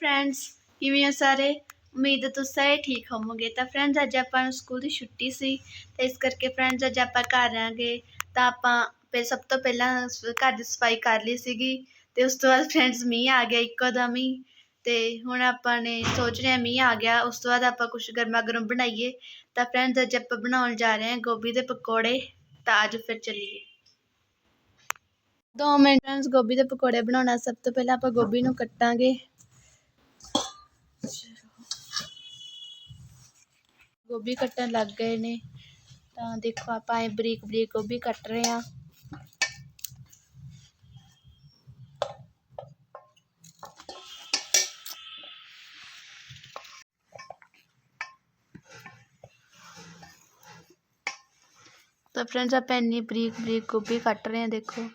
Friends, ਕਿਵੇਂ ਆ ਸਾਰੇ? ਉਮੀਦ ਹੈ ਤੁਸੀਂ ਸਾਰੇ ਠੀਕ ਹੋਵੋਗੇ। ਤਾਂ ਫਰੈਂਡਸ, ਅੱਜ ਆਪਾਂ ਨੂੰ ਸਕੂਲ ਦੀ ਛੁੱਟੀ ਸੀ, ਤੇ ਇਸ ਕਰਕੇ ਫਰੈਂਡਸ, ਅੱਜ ਆਪਾਂ ਘਰ ਆਂਗੇ ਤਾਂ ਆਪਾਂ ਫਿਰ ਸਭ ਤੋਂ ਪਹਿਲਾਂ ਘਰ ਦੀ ਸਫ਼ਾਈ ਕਰ ਲਈ ਸੀਗੀ, ਤੇ ਉਸ ਤੋਂ ਬਾਅਦ ਫਰੈਂਡਸ, ਮੀਂਹ ਆ ਗਿਆ ਇੱਕੋ ਦਮ ਹੀ। ਤੇ ਹੁਣ ਆਪਾਂ ਨੇ ਸੋਚ ਰਹੇ ਹਾਂ ਮੀਂਹ ਆ ਗਿਆ, ਉਸ ਤੋਂ ਬਾਅਦ ਆਪਾਂ ਕੁਝ ਗਰਮਾ ਗਰਮ ਬਣਾਈਏ। ਤਾਂ ਫਰੈਂਡਸ, ਅੱਜ ਆਪਾਂ ਬਣਾਉਣ ਜਾ ਰਹੇ ਹਾਂ ਗੋਭੀ ਦੇ ਪਕੌੜੇ। ਤਾਂ ਅੱਜ ਫਿਰ ਚੱਲੀਏ। ਦੋ ਮਿੰਟ, ਫਰੈਂਡਸ, ਗੋਭੀ ਦੇ ਪਕੌੜੇ ਬਣਾਉਣਾ ਸਭ ਤੋਂ ਪਹਿਲਾਂ ਆਪਾਂ ਗੋਭੀ ਨੂੰ ਕੱਟਾਂਗੇ। ਗੋਭੀ ਕੱਟਣ ਲੱਗ ਗਏ ਨੇ। ਤਾਂ ਦੇਖੋ ਆਪਾਂ ਇਹ ਬਰੀਕ ਬਰੀਕ ਗੋਭੀ ਕੱਟ ਰਹੇ ਹਾਂ। ਤਾਂ ਫਰੈਂਡਸ ਆਪਾਂ ਇੰਨੀ ਬਰੀਕ ਬਰੀਕ ਗੋਭੀ ਕੱਟ ਰਹੇ ਹਾਂ, ਦੇਖੋ।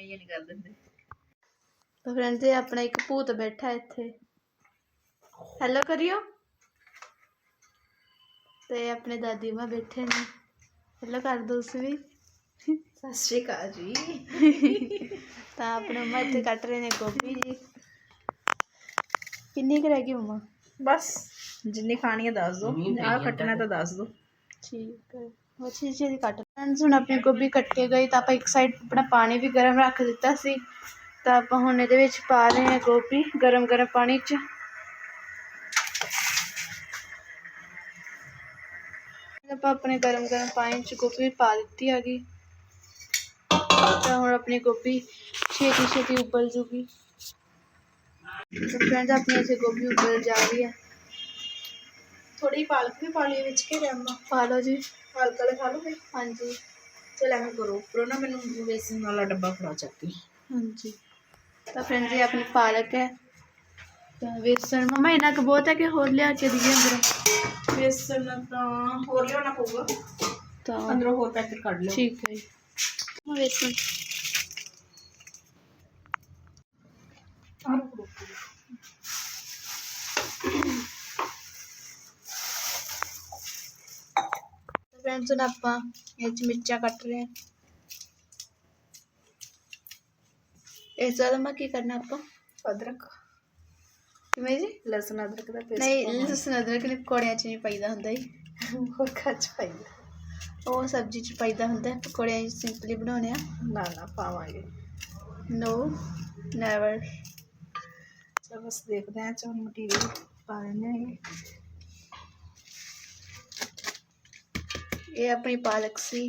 ਹੀ ਨਹੀਂ ਕਰ ਦਿੰਦੇ। ਤਾਂ ਫਰੈਂਡਸ ਇਹ ਆਪਣਾ ਇੱਕ ਭੂਤ ਬੈਠਾ ਇੱਥੇ। ਹੈਲੋ ਕਰਿਓ। ਤੇ ਆਪਣੇ ਦਾਦੀ ਮਾਂ ਬੈਠੇ ਨੇ। ਹੈਲੋ ਕਰ ਦੋ ਤੁਸੀਂ ਵੀ। ਸਤਿ ਸ਼੍ਰੀ ਅਕਾਲ ਜੀ। ਤਾਂ ਆਪਣੇ ਮੰਮਾ ਇੱਥੇ ਕੱਟ ਰਹੇ ਨੇ ਗੋਭੀ ਜੀ। ਕਿੰਨੀ ਕੁ ਰਹਿ ਗਈ ਮੰਮਾ? ਬਸ ਜਿੰਨੀ ਖਾਣੀ ਹੈ ਦੱਸ ਦੋ ਆਹ ਕੱਟਣਾ ਤਾਂ ਦੱਸ ਦੋ ਠੀਕ ਹੈ। ਅੱਛੀ ਜੀ ਕੱਟ ਫਰੈਂਡਸ ਹੁਣ ਆਪਣੀ ਗੋਭੀ ਕੱਟੇ ਗਈ ਤਾਂ ਆਪਾਂ ਇੱਕ ਸਾਈਡ ਆਪਣਾ ਪਾਣੀ ਵੀ ਗਰਮ ਰੱਖ ਦਿੱਤਾ ਸੀ। ਤਾਂ ਆਪਾਂ ਹੁਣ ਇਹਦੇ ਵਿੱਚ ਪਾ ਰਹੇ ਹਾਂ ਗੋਭੀ ਗਰਮ ਗਰਮ ਪਾਣੀ 'ਚ। ਆਪਾਂ ਆਪਣੇ ਗਰਮ ਗਰਮ ਪਾਣੀ 'ਚ ਗੋਭੀ ਪਾ ਦਿੱਤੀ ਹੈਗੀ। ਤਾਂ ਹੁਣ ਆਪਣੀ ਗੋਭੀ ਛੇਤੀ ਛੇਤੀ ਉਬਲ ਜੂਗੀ। ਤਾਂ ਫਰੈਂਡਸ ਆਪਣੀ ਇੱਥੇ ਗੋਭੀ ਉਬਲ ਜਾ ਰਹੀ ਹੈ। ਥੋੜੀ ਪਾਲਕ ਵੀ ਪਾ ਲਈ ਵਿੱਚ ਕੇ ਰਹਿਮਾ। ਪਾ ਲਓ ਜੀ। ਪਾਲਕ ਵਾਲੇ ਖਾ ਲੋਗੇ ਹਾਂਜੀ। ਚਲ ਐਵੇਂ ਕਰੋ ਉੱਪਰੋਂ ਨਾ ਮੈਨੂੰ ਵੇਸਨ ਵਾਲਾ ਡੱਬਾ ਫੜਾ ਚੱਕੀ ਹਾਂਜੀ। ਤਾਂ ਫਰੈਂਡਸ ਇਹ ਆਪਣੀ ਪਾਲਕ ਹੈ। ਤਾਂ ਵੇਸਣ ਮਮਾ ਇਹਨਾਂ ਕੁ ਬਹੁਤ ਹੈ ਕਿ ਹੋਰ ਲਿਆ ਕੇ ਦਈਏ ਅੰਦਰੋਂ? ਵੇਸਨ ਤਾਂ ਹੋਰ ਲਿਆਉਣਾ ਪਊਗਾ। ਤਾਂ ਅੰਦਰੋਂ ਹੋਰ ਪੈਕਟ ਕੱਢ ਲਿਓ। ਠੀਕ ਹੈ ਜੀ। ਮਮਾ ਵੇਸਣ। ਆਹ ਰੱਖੋ। ਤਾਂ ਫਰੈਂਡਸ ਹੁਣ ਆਪਾਂ ਇਹ 'ਚ ਮਿਰਚਾਂ ਕੱਟ ਰਹੇ ਹਾਂ। ਇਸ ਤੋਂ ਬਾਅਦ ਮੈਂ ਕੀ ਕਰਨਾ ਆਪਾਂ? ਅਦਰਕ। ਕਿਵੇਂ ਜੀ? ਲਸਣ ਅਦਰਕ ਦਾ ਪੇਸਟ ਨਹੀਂ ਲਸਣ ਅਦਰਕ ਨੇ ਪਕੌੜਿਆਂ 'ਚ ਨਹੀਂ ਪਾਈਦਾ ਹੁੰਦਾ ਜੀ। ਹੋਰ ਕੱਚ ਪਾਈਦਾ। ਉਹ ਸਬਜ਼ੀ 'ਚ ਪਾਈਦਾ ਹੁੰਦਾ ਪਕੌੜਿਆਂ 'ਚ ਸਿੰਪਲੀ ਬਣਾਉਣੇ ਆ। ਨਾ ਨਾ ਪਾਵਾਂਗੇ। ਨੋ ਨੈਵਰ ਚਲ ਬਸ ਦੇਖਦੇ ਹਾਂ ਚਲ ਮਟੀਰੀਅਲ ਪਾ ਲੈਂਦੇ ਇਹ ਆਪਣੀ ਪਾਲਕ ਸੀ।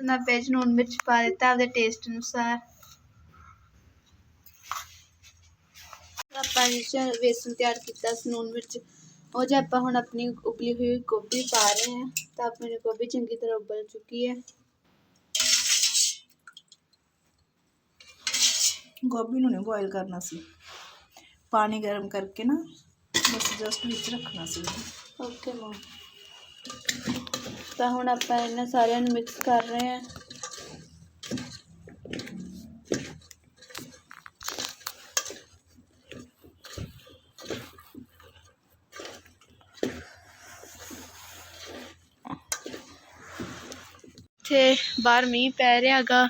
ਨਾ ਪੇਜ ਨੂਨ ਮਿਰਚ ਪਾ ਦਿੱਤਾ ਆਪਦੇ ਟੇਸਟ ਅਨੁਸਾਰ। ਆਪਾਂ ਜਿਸ ਵੇਸਨ ਤਿਆਰ ਕੀਤਾ ਸੀ ਨੂਨ ਮਿਰਚ ਉਹ ਜੇ ਆਪਾਂ ਹੁਣ ਆਪਣੀ ਉਬਲੀ ਹੋਈ ਗੋਭੀ ਪਾ ਰਹੇ ਹਾਂ, ਤਾਂ ਆਪਣੀ ਗੋਭੀ ਚੰਗੀ ਤਰ੍ਹਾਂ ਉਬਲ ਚੁੱਕੀ ਹੈ। ਗੋਭੀ ਨੂੰ ਨਹੀਂ ਬੋਇਲ ਕਰਨਾ ਸੀ। ਪਾਣੀ ਗਰਮ ਕਰਕੇ ਨਾ ਬਸ ਜਸਟ ਵਿੱਚ ਰੱਖਣਾ ਸੀ। ਓਕੇ ਮਮ ਤਾਂ ਹੁਣ ਆਪਾਂ ਇਹਨਾਂ ਸਾਰਿਆਂ ਨੂੰ ਮਿਕਸ ਕਰ ਰਹੇ ਹਾਂ। ਇੱਥੇ ਬਾਹਰ ਮੀਂਹ ਪੈ ਰਿਹਾ ਹੈਗਾ।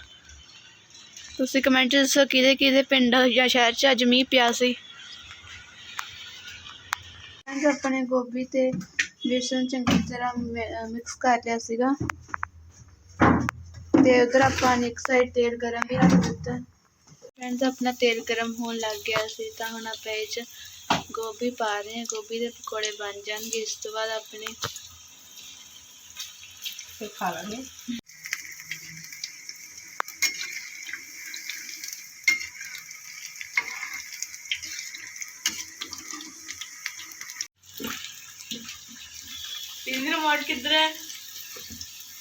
ਤੁਸੀਂ ਕਮੈਂਟ 'ਚ ਦੱਸੋ ਕਿਹਦੇ ਕਿਹਦੇ ਪਿੰਡ ਜਾਂ ਸ਼ਹਿਰ 'ਚ ਅੱਜ ਮੀਂਹ ਪਿਆ ਸੀ? ਫਰੈਂਡਸ ਆਪਣੇ ਗੋਭੀ ਤੇ ਬੇਸਨ ਚੰਗੀ ਤਰ੍ਹਾਂ ਮਿਕਸ ਕਰ ਲਿਆ ਸੀਗਾ ਤੇ ਉਧਰ ਆਪਾਂ ਨੇ ਇੱਕ ਸਾਈਡ ਤੇਲ ਗਰਮ ਵੀ ਰੱਖ ਦਿੱਤਾ ਫਰੈਂਡਸ ਆਪਣਾ ਤੇਲ ਗਰਮ ਹੋਣ ਲੱਗ ਗਿਆ ਸੀ ਤਾਂ ਹੁਣ ਆਪਾਂ ਇਹ 'ਚ ਗੋਭੀ ਪਾ ਰਹੇ ਹਾਂ ਗੋਭੀ ਦੇ ਪਕੌੜੇ ਬਣ ਜਾਣਗੇ ਇਸ ਤੋਂ ਬਾਅਦ ਆਪਣੇ ਫਿਰ ਖਾ ਲਾਂਗੇ ਰਿਮੋਟ ਕਿੱਧਰ ਹੈ?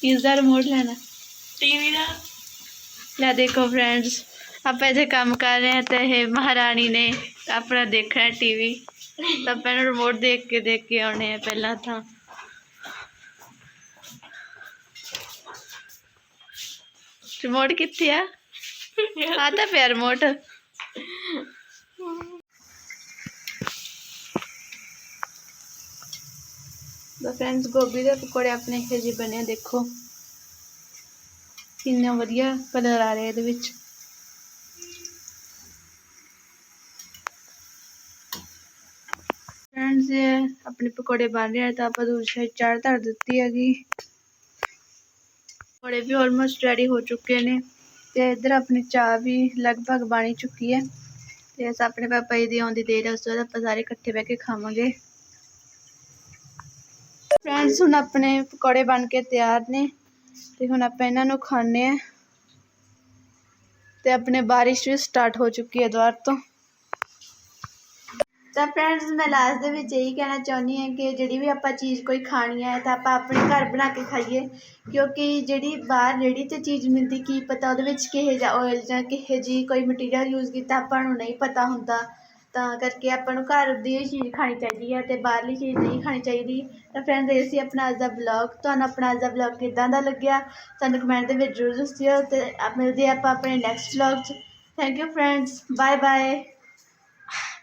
ਇਸ ਦਾ ਰਿਮੋਟ ਲੈਣਾ। ਟੀਵੀ ਦਾ? ਲੈ ਦੇਖੋ ਫਰੈਂਡਸ ਆਪਾਂ ਇੱਥੇ ਕੰਮ ਕਰ ਰਹੇ ਹਾਂ ਤੇ ਇਹ ਮਹਾਰਾਣੀ ਨੇ ਆਪਣਾ ਦੇਖਣਾ ਟੀਵੀ ਤਾਂ ਆਪਾਂ ਇਹਨੂੰ ਰਿਮੋਟ ਦੇਖ ਕੇ ਦੇਖ ਕੇ ਆਉਣੇ ਆ ਪਹਿਲਾਂ ਤਾਂ। ਰਿਮੋਟ ਕਿੱਥੇ ਆ? ਆ ਤਾਂ ਪਿਆ ਰਿਮੋਟ ਤਾਂ ਫਰੈਂਡਸ ਗੋਭੀ ਦੇ ਪਕੌੜੇ ਆਪਣੇ ਇਹੋ ਜਿਹੇ ਬਣੇ ਦੇਖੋ। ਕਿੰਨਾ ਵਧੀਆ ਕਲਰ ਆ ਰਿਹਾ ਇਹਦੇ ਵਿੱਚ। ਫਰੈਂਡਸ ਇਹ ਆਪਣੇ ਪਕੌੜੇ ਬਣ ਰਹੇ ਤਾਂ ਆਪਾਂ ਦੂਸਰੀ ਸਾਈਡ ਚਾਹ ਧਰ ਦਿੱਤੀ ਹੈਗੀ। ਪਕੌੜੇ ਵੀ ਆਲਮੋਸਟ ਰੈਡੀ ਹੋ ਚੁੱਕੇ ਨੇ ਤੇ ਇੱਧਰ ਆਪਣੀ ਚਾਹ ਵੀ ਲਗਭਗ ਬਣ ਹੀ ਚੁੱਕੀ ਹੈ। ਤੇ ਅਸਾਂ ਆਪਣੇ ਪਾਪਾ ਜੀ ਦੀ ਆਉਂਦੀ ਦੇਰ ਹੈ, ਉਸ ਤੋਂ ਬਾਅਦ ਆਪਾਂ ਸਾਰੇ ਇਕੱਠੇ ਬਹਿ ਕੇ ਖਾਵਾਂਗੇ। ਫਰੈਂਡਸ ਹੁਣ ਆਪਣੇ ਪਕੌੜੇ ਬਣ ਕੇ ਤਿਆਰ ਨੇ ਤੇ ਹੁਣ ਆਪਾਂ ਇਹਨਾਂ ਨੂੰ ਖਾਣੇ ਆ ਤੇ ਆਪਣੇ ਬਾਰਿਸ਼ ਵੀ ਸਟਾਰਟ ਹੋ ਚੁੱਕੀ ਹੈ ਦੁਆਰ ਤੋਂ। ਤਾਂ ਫਰੈਂਡਸ ਮੈਂ ਲਾਸਟ ਦੇ ਵਿੱਚ ਇਹੀ ਕਹਿਣਾ ਚਾਹੁੰਦੀ ਹਾਂ ਕਿ ਜਿਹੜੀ ਵੀ ਆਪਾਂ ਚੀਜ਼ ਕੋਈ ਖਾਣੀ ਹੈ ਤਾਂ ਆਪਾਂ ਆਪਣੇ ਘਰ ਬਣਾ ਕੇ ਖਾਈਏ। ਕਿਉਂਕਿ ਜਿਹੜੀ ਬਾਹਰ ਰੇਹੜੀ 'ਤੇ ਚੀਜ਼ ਮਿਲਦੀ, ਕੀ ਪਤਾ ਉਹਦੇ ਵਿੱਚ ਕਿਹੋ ਜਿਹਾ ਆਇਲ ਜਾਂ ਕਿਹੋ ਜਿਹੀ ਕੋਈ ਮਟੀਰੀਅਲ ਯੂਜ਼ ਕੀਤਾ, ਆਪਾਂ ਨੂੰ ਨਹੀਂ ਪਤਾ ਹੁੰਦਾ। ਤਾਂ ਕਰਕੇ ਆਪਾਂ ਨੂੰ ਘਰ ਦੀ ਚੀਜ਼ ਖਾਣੀ ਚਾਹੀਦੀ ਹੈ ਅਤੇ ਬਾਹਰਲੀ ਚੀਜ਼ ਨਹੀਂ ਖਾਣੀ ਚਾਹੀਦੀ। ਤਾਂ ਫਰੈਂਡਸ ਇਹ ਸੀ ਆਪਣਾ ਅੱਜ ਦਾ ਵਲੌਗ ਤੁਹਾਨੂੰ ਆਪਣਾ ਅੱਜ ਦਾ ਵਲੌਗ ਕਿੱਦਾਂ ਦਾ ਲੱਗਿਆ? ਸਾਨੂੰ ਕਮੈਂਟ ਦੇ ਵਿੱਚ ਜ਼ਰੂਰ ਦੱਸਿਓ ਅਤੇ ਮਿਲਦੇ ਹਾਂ ਆਪਾਂ ਆਪਣੇ ਨੈਕਸਟ ਵਲੋਗ 'ਚ। Thank you friends bye bye